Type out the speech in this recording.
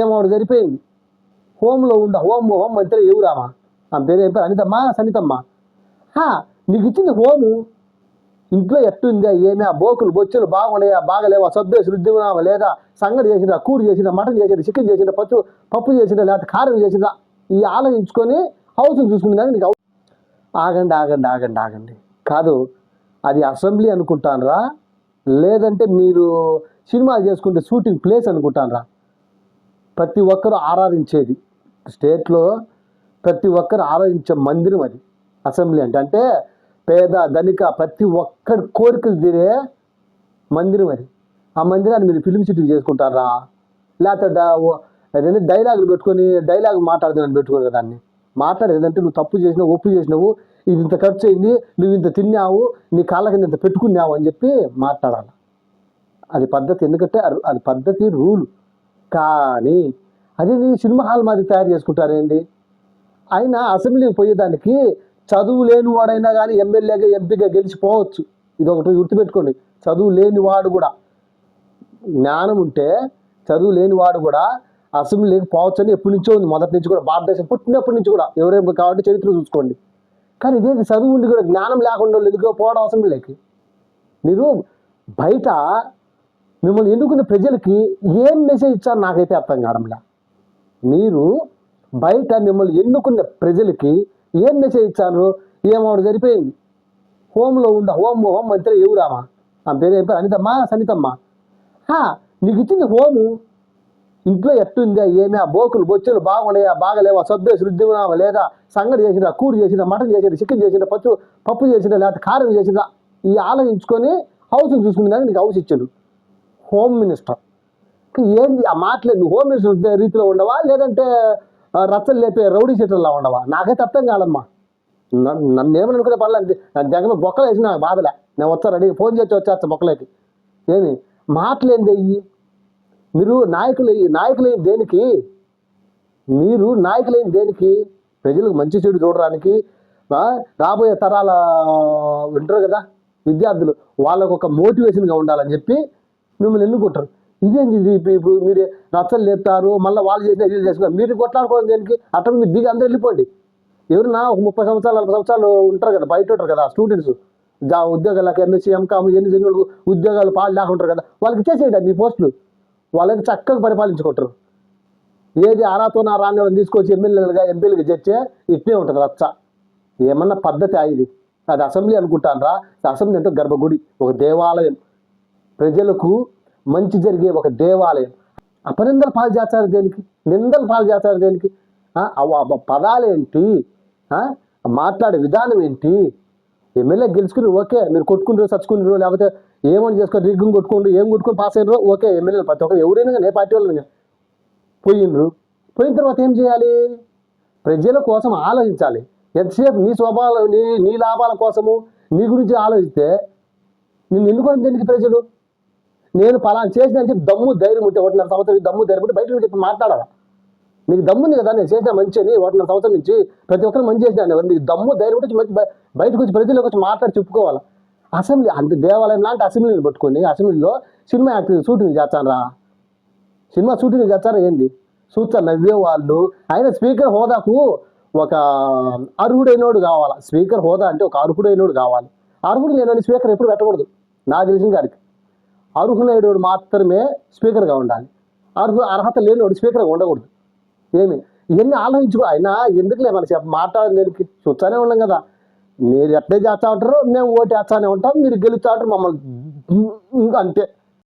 ఏమోడు సరిపోయింది? హోంలో ఉండ home home మంత్రి ఎవరామా నా పేరు ఏం పేరు? అనితమ్మ సనితమ్మ. హా నీకు ఇచ్చింది హోము? ఇంట్లో ఎట్టుందా? ఏమి? ఆ బోకులు బొచ్చులు బాగున్నాయా? బాగలేవా? సబ్బేసి రుద్దిగునామా లేదా సంగడి చేసినా కూర చేసినా మటన్ చేసినా చికెన్ చేసినా పప్పు పప్పు చేసినా లేకపోతే కారం చేసినా ఈ ఆలోచించుకొని హౌస్ చూసుకుని దానికి నీకు ఆగండి ఆగండి ఆగండి ఆగండి. కాదు అది అసెంబ్లీ అనుకుంటానరా? లేదంటే మీరు సినిమాలు చేసుకుంటే షూటింగ్ ప్లేస్ అనుకుంటానరా? ప్రతి ఒక్కరు ఆరాధించేది. స్టేట్లో ప్రతి ఒక్కరు ఆరాధించే మందిరం అది. అసెంబ్లీ అంటే అంటే పేద ధనిక ప్రతి ఒక్కరి కోరికలు తీరే మందిరం అది. ఆ మందిరాన్ని మీరు ఫిలిం సిటీ చేసుకుంటారా? లేకపోతే డా- డైలాగులు పెట్టుకొని డైలాగ్ మాట్లాడదాన్ని పెట్టుకోరు కదా దాన్ని మాట్లాడేది ఏంటంటే నువ్వు తప్పు చేసినావు ఒప్పు చేసినావు ఇది ఇంత ఖర్చు అయింది నువ్వు ఇంత తిన్నావు నీ కాళ్ళ కింద ఇంత పెట్టుకున్నావు అని చెప్పి మాట్లాడాలి. అది పద్ధతి. ఎందుకంటే అది- అది పద్ధతి రూల్. కానీ అది నీ సినిమా హాల్ మాది తయారు చేసుకుంటారేంటి? అయినా అసెంబ్లీకి పోయేదానికి చదువు లేని వాడైనా కానీ ఎమ్మెల్యేగా ఎంపీగా గెలిచిపోవచ్చు ఇది ఒకటి గుర్తుపెట్టుకోండి. చదువు లేని వాడు కూడా జ్ఞానం ఉంటే చదువు లేని వాడు కూడా అసెంబ్లీకి పోవచ్చు అని ఎప్పటి నుంచో ఉంది. మొదటి నుంచి కూడా భారతదేశం పుట్టినప్పటి నుంచి కూడా ఎవరేమి కాబట్టి చరిత్ర చూసుకోండి. కానీ ఇదేంటి? చదువు ఉండి కూడా జ్ఞానం లేకుండా వాళ్ళు ఎందుకో పోవడం అసెంబ్లీకి? మీరు బయట మిమ్మల్ని ఎన్నుకున్న ప్రజలకి ఏం మెసేజ్ ఇచ్చారు నాకైతే అర్థం కావడంలా. మీరు బయట మిమ్మల్ని ఎన్నుకున్న ప్రజలకి ఏం మెసేజ్ ఇచ్చారు ఏమోడు సరిపోయింది. హోంలో ఉండ హోమ్ హోమ్ మంత్రి ఎవరామా నా పేరు ఏం పేరు? అనితమ్మ? సనితమ్మ? నీకు ఇచ్చింది హోము ఇంట్లో ఎట్టుందా? ఏమి? ఆ బోకులు బొచ్చులు బాగున్నాయా? బాగలేవా? సబ్బేసి రుద్దిగునామా లేదా సంగడి చేసినా కూర చేసినా మటన్ చేసినా చికెన్ చేసినా పప్పు పప్పు చేసినా లేకపోతే కారం చేసినా ఈ ఆలోచించుకొని హౌస్ చూసుకునే దానికి నీకు హౌస్ ఇచ్చాడు హోమ్ మినిస్టర్ ఏంది ఆ మాటలేదు నువ్వు హోమ్ మినిస్టర్ రీతిలో ఉండవా? లేదంటే రచ్చలు లేపే రౌడీ షీటర్లా ఉండవా? నాకైతే అర్థం కాదమ్మా. నన్ను నన్ను ఏమని అనుకునే పనులు జగన్ బొక్కలు వేసిన బాధలే. నేను వచ్చా రెడీ ఫోన్ చేసి వచ్చేస్తా బొక్కలకి. ఏమి మాటలేంది అయ్యి? మీరు నాయకులు నాయకులు దేనికి? మీరు నాయకులైన దేనికి? ప్రజలకు మంచి చెడు చూడడానికి రాబోయే తరాల వింటారు కదా విద్యార్థులు వాళ్ళకు ఒక మోటివేషన్గా ఉండాలని చెప్పి మిమ్మల్ని ఎన్నుకుంటారు ఇదేంటి ఇది? ఇప్పుడు ఇప్పుడు మీరు రచ్చలు లేపుతారు మళ్ళీ వాళ్ళు చేసిన వీళ్ళు చేసుకున్నారు మీరు కొట్లాడుకోవడం దేనికి? అట్లా మీరు దిగి అందరూ వెళ్ళిపోండి. ఎవరన్నా ఒక ముప్పై సంవత్సరాలు నలభై సంవత్సరాలు ఉంటారు కదా బయట ఉంటారు కదా స్టూడెంట్స్. జా ఉద్యోగాలకు ఎంఎస్సీ ఎంకామ్ ఎన్ని చదివిన ఉద్యోగాలు పాలు లేకుంటారు కదా వాళ్ళకి ఇచ్చేసేయండి మీ పోస్టులు. వాళ్ళకి చక్కగా పరిపాలించుకుంటారు. ఏది అరాతో నా రాని తీసుకొచ్చి ఎమ్మెల్యేలుగా ఎంపీలుగా తెచ్చే ఇట్నే ఉంటుంది రచ్చ. ఏమన్నా పద్ధతి ఇది? అది అసెంబ్లీ అనుకుంటాను రా అసెంబ్లీ అంటే గర్భగుడి ఒక దేవాలయం. ప్రజలకు మంచి జరిగే ఒక దేవాలయం. అపనిందలు పాలు చేస్తారు దేనికి? నిందలు పాలు చేస్తారు దేనికి? ఆ, అవ- పదాలేంటి మాట్లాడే విధానం ఏంటి? ఎమ్మెల్యే గెలుచుకుని ఓకే మీరు కొట్టుకుంటారు చచ్చుకుంటారు లేకపోతే ఏమని చేసుకోండి రిగ్గు కొట్టుకుంటారు ఏం కొట్టుకొని పాస్ అయ్యారు ఓకే ఎమ్మెల్యేలు ప్రతి ఒక్కరు ఎవరైనా కానీ ఏ పార్టీ వాళ్ళు పోయిండ్రు పోయిన తర్వాత ఏం చేయాలి? ప్రజల కోసం ఆలోచించాలి. ఎంతసేపు నీ స్వభావం నీ నీ లాభాల కోసము నీ గురించి ఆలోచిస్తే నిన్ను ఎన్నుకోవడం దేనికి ప్రజలు? నేను పలానా చేసిన అని చెప్పి దమ్ము ధైర్యం ఉంటే ఒకటిన్నర సంవత్సరం దమ్ము ధైర్యం ఉంటే బయట చెప్పి మాట్లాడాలా నీకు దమ్ము ఉంది కదా నేను చేసిన మంచి అని ఒకటిన్నర సంవత్సరం నుంచి ప్రతి ఒక్కరు మంచి చేసిన నీకు దమ్ము ధైర్యం ఉంటే మంచి బయటకు వచ్చి ప్రజలకు వచ్చి మాట్లాడి చెప్పుకోవాలి? అసెంబ్లీ అంటే దేవాలయం లాంటి అసెంబ్లీని పట్టుకొని అసెంబ్లీలో సినిమా యాక్టింగ్ షూటింగ్ చేస్తానరా. సినిమా షూటింగ్ చేస్తారా ఏంది? చూస్తా నవ్వే వాళ్ళు. ఆయన స్పీకర్ హోదాకు ఒక అర్హుడైనోడు కావాలి? స్పీకర్ హోదా అంటే ఒక అర్హుడైనోడు కావాలి. అర్హుడు లేనని స్పీకర్ ఎప్పుడు పెట్టకూడదు. నాకు తెలిసిన గారికి అర్హులైనోడు మాత్రమే స్పీకర్గా ఉండాలి. అర్హు అర్హత లేనివాడు స్పీకర్గా ఉండకూడదు. ఏమి? ఇవన్నీ ఆలోచించుకో. అయినా ఎందుకులే మన చెప్ప మాట్లాడడం చూస్తానే ఉన్నాం కదా. మీరు ఎట్లే చేస్తా ఉంటారో మేము ఓటు వేస్తానే ఉంటాం. మీరు గెలుస్తూ ఉంటారు మమ్మల్ని. అంతే.